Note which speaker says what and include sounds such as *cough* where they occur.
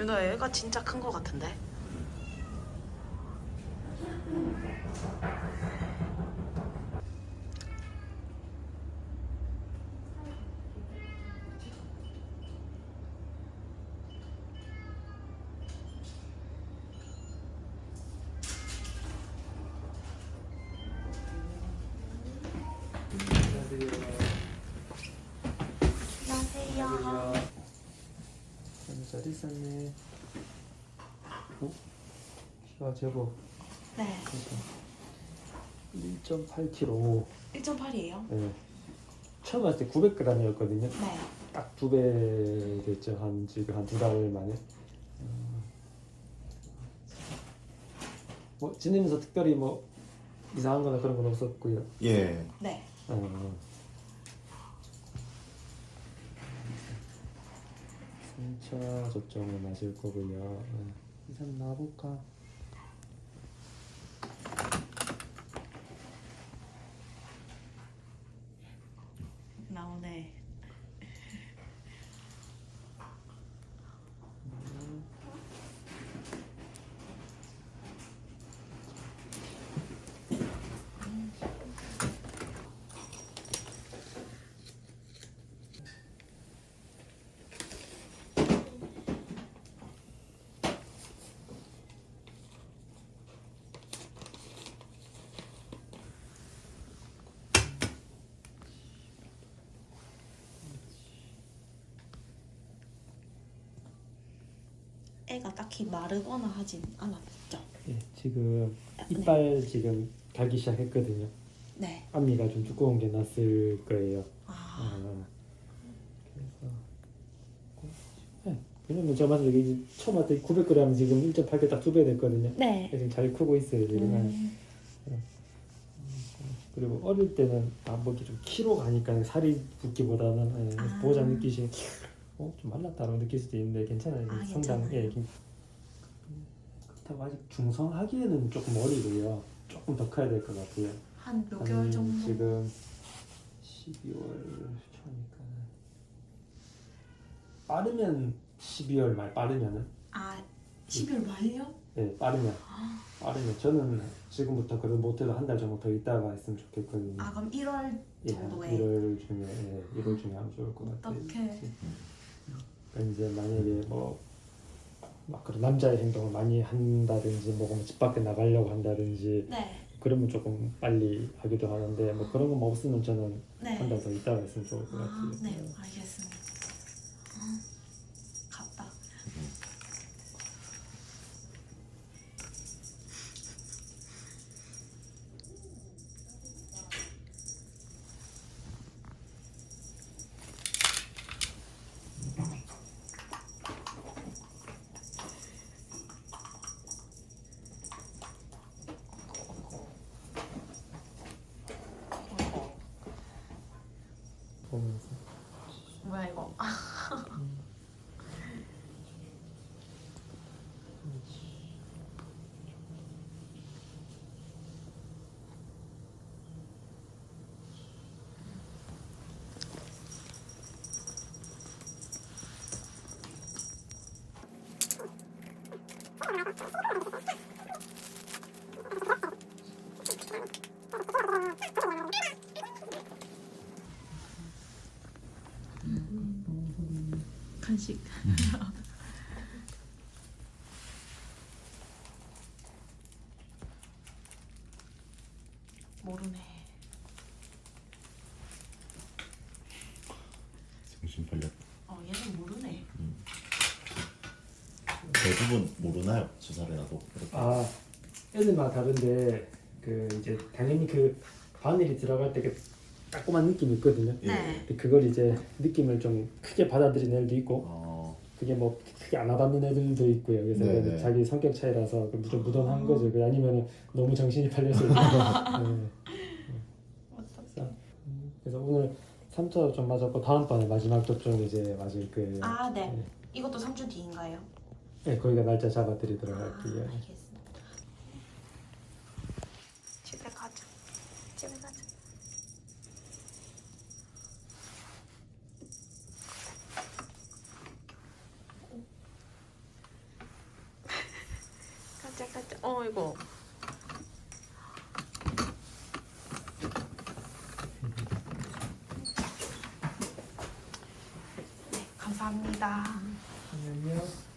Speaker 1: 윤호 애가 진짜 큰 거 같은데? 안녕하세요.
Speaker 2: 잘 있었네. 어? 키가 제법
Speaker 1: 네.
Speaker 2: 1.8kg.
Speaker 1: 1.8이에요?
Speaker 2: 네. 처음 왔을 때 900g이었거든요.
Speaker 1: 네.
Speaker 2: 딱 두 배 됐죠. 한 지금 한 두 달 만에. 음. 뭐 지내면서 특별히 뭐 이상한 거나 그런 건 없었고요.
Speaker 3: 예.
Speaker 1: 네.
Speaker 2: 어. 순차 접종을 맞을 거고요. 어. 이상 나볼까?
Speaker 1: 나오네. 애가 딱히 마르거나 하진 않았죠?
Speaker 2: 예, 지금 이빨 지금 달기 시작했거든요.
Speaker 1: 네.
Speaker 2: 앞니가 좀 두꺼운 게 났을 거예요.
Speaker 1: 아,
Speaker 2: 아, 그래서 네, 왜냐면 제가 봤을 때 이게 처음 왔을 때 900g 지금 1.8개 딱 두 배 됐거든요.
Speaker 1: 네.
Speaker 2: 지금 잘 크고 있어요 지금.
Speaker 1: 음,
Speaker 2: 그리고 어릴 때는 아뭐좀 키로 가니까 살이 붓기보다는 예,
Speaker 1: 아.
Speaker 2: 보호자 느끼시 어, 좀 말랐다고 느낄 수도 있는데 괜찮아요.
Speaker 1: 아,
Speaker 2: 성장
Speaker 1: 괜찮아요.
Speaker 2: 예, 괜- 그렇다고 아직 중성하기에는 조금 어리고요. 조금 더 커야 될 것 같아요. 한몇한
Speaker 1: 개월 정도?
Speaker 2: 지금 12월 초니까 빠르면 12월 말 빠르면은
Speaker 1: 아, 10일 말요?
Speaker 2: 예 빠르면
Speaker 1: 아,
Speaker 2: 빠르면 저는 지금부터 그래도 못해도 한 달 정도 더 있다가 했으면 좋겠거든요.
Speaker 1: 아 그럼 1월
Speaker 2: 예,
Speaker 1: 정도에
Speaker 2: 1월 중에 예, 1월 중에 하면 좋을 것 같아요.
Speaker 1: 어떡해.
Speaker 2: 그러니까 이제 만약에 뭐 막 그런 남자의 행동을 많이 한다든지 뭐집 밖에 나가려고 한다든지
Speaker 1: 네.
Speaker 2: 그러면 조금 빨리 하기도 하는데 뭐 그런 거 없으면 저는
Speaker 1: 네.
Speaker 2: 한달더 있다가 했으면 좋을 것
Speaker 1: 아,
Speaker 2: 같아요.
Speaker 1: 네, 알겠습니다. 아, 갔다.
Speaker 2: 보면서
Speaker 1: 뭐야 이거? 간식. *laughs* 모르네.
Speaker 3: 정신 팔렸.
Speaker 1: 어 얘는 모르네.
Speaker 3: 대부분 모르나요? 주사를 놔도 이렇게.
Speaker 2: 아 애들마다 다른데 그 이제 당연히 그 바늘이 들어갈 때 그 따끔한 느낌이 있거든요.
Speaker 3: 예.
Speaker 1: 네.
Speaker 2: 근데 그걸 이제 느낌을 좀 크게 받아들이는 애들도 있고
Speaker 3: 어.
Speaker 2: 그게 뭐 크게 안 와닿는 애들도 있고요. 그래서
Speaker 3: 네, 네.
Speaker 2: 자기 성격 차이라서 그좀 무던한 거죠. 그 아니면 너무 정신이 팔려서 네. *laughs* 그래서, 음, 그래서 오늘 3차 좀 맞았고 다음번에 마지막 접종 이제 맞을 거예요.
Speaker 1: 아, 네.
Speaker 2: 네.
Speaker 1: 이것도 3주 뒤인가요?
Speaker 2: 네, 거기가 날짜 잡아드리도록
Speaker 1: 아,
Speaker 2: 할게요.
Speaker 1: 알겠습니다. 어 이거. 네 감사합니다. 안녕요.